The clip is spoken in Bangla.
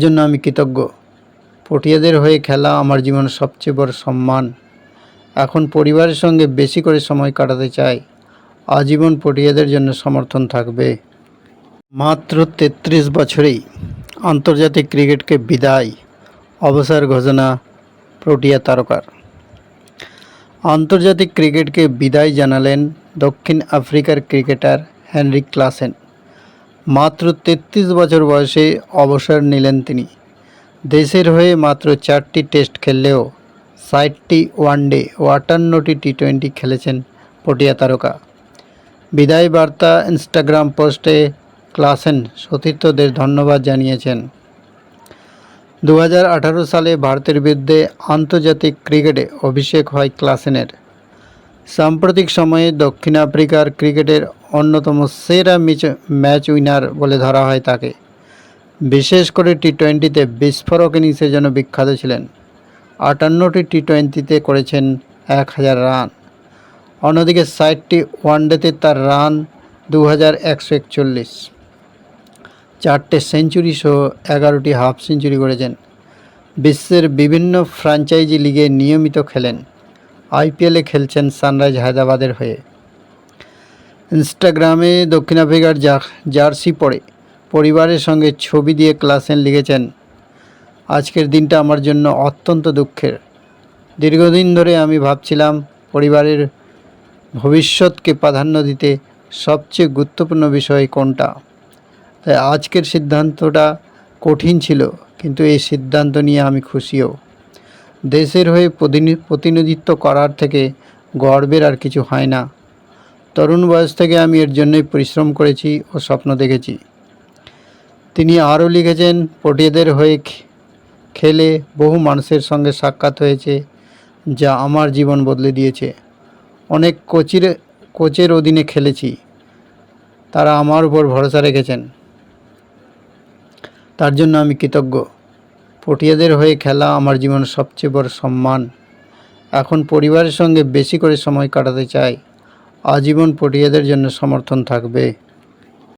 জন্য আমি কৃতজ্ঞ। পটিয়াদের হয়ে খেলা আমার জীবনের সবচেয়ে বড় সম্মান। এখন পরিবারের সঙ্গে বেশি করে সময় কাটাতে চাই। আজীবন পটিয়াদের জন্য সমর্থন থাকবে। মাত্র তেত্রিশ বছরেই আন্তর্জাতিক ক্রিকেটকে বিদায়, অবসর ঘোষণা প্রোটিয়া তারকার। আন্তর্জাতিক ক্রিকেটকে বিদায় জানালেন দক্ষিণ আফ্রিকার ক্রিকেটার হেনরিক ক্লাসেন। মাত্র তেত্রিশ বছর বয়সে অবসর নিলেন তিনি। দেশের হয়ে মাত্র চারটি টেস্ট খেললেও ষাটটি ওয়ানডে ও আটান্নটি টি টোয়েন্টি খেলেছেন পটিয়া তারকা। বিদায় বার্তা ইনস্টাগ্রাম পোস্টে ক্লাসেন সতীর্থদের ধন্যবাদ জানিয়েছেন। দু হাজার আঠারো সালে ভারতের বিরুদ্ধে আন্তর্জাতিক ক্রিকেটে অভিষেক হয় ক্লাসেনের। সাম্প্রতিক সময়ে দক্ষিণ আফ্রিকার ক্রিকেটের অন্যতম সেরা ম্যাচ উইনার বলে ধরা হয় তাকে। বিশেষ করে টি টোয়েন্টিতে বিস্ফোরক ইনিংসের জন্য বিখ্যাত ছিলেন। আটান্নটি টি টোয়েন্টিতে করেছেন এক হাজার রান। অন্যদিকে ষাটটি ওয়ানডেতে তার রান দু হাজার একশো একচল্লিশ। চারটে সেঞ্চুরি সহ এগারোটি হাফ সেঞ্চুরি করেছেন। বিশ্বের বিভিন্ন ফ্র্যাঞ্চাইজি লিগে নিয়মিত খেলেন। আইপিএলে খেলছেন সানরাইজ হায়দ্রাবাদের হয়ে। ইনস্টাগ্রামে দক্ষিণ আফ্রিকার জার্সি পরে। পরিবারের সঙ্গে ছবি দিয়ে ক্লাসেন লিখেছেন। আজকের দিনটা আমার জন্য অত্যন্ত দুঃখের। দীর্ঘদিন ধরে আমি ভাবছিলাম, পরিবারের ভবিষ্যৎকে প্রাধান্য দিতে সবচেয়ে গুরুত্বপূর্ণ বিষয় কোনটা? তাই আজকের সিদ্ধান্তটা কঠিন ছিল, কিন্তু এই সিদ্ধান্ত নিয়ে আমি খুশিও। দেশের হয়ে প্রতিনিধিত্ব করার থেকে গর্বের আর কিছু হয় না। তরুণ বয়স থেকে আমি এর জন্যই পরিশ্রম করেছি ও স্বপ্ন দেখেছি। তিনি আরও লিখেছেন, পটিয়াদের হয়ে খেলে বহু মানুষের সঙ্গে সাক্ষাৎ হয়েছে, যা আমার জীবন বদলে দিয়েছে। অনেক কোচির, কোচের অধীনে খেলেছি। তারা আমার উপর ভরসা রেখেছেন। তার জন্য আমি কৃতজ্ঞ। পটিয়াদের হয়ে খেলা আমার জীবনের সবচেয়ে বড় সম্মান। এখন পরিবারের সঙ্গে বেশি করে সময় কাটাতে চাই। আজীবন পটিয়াদের জন্য সমর্থন থাকবে।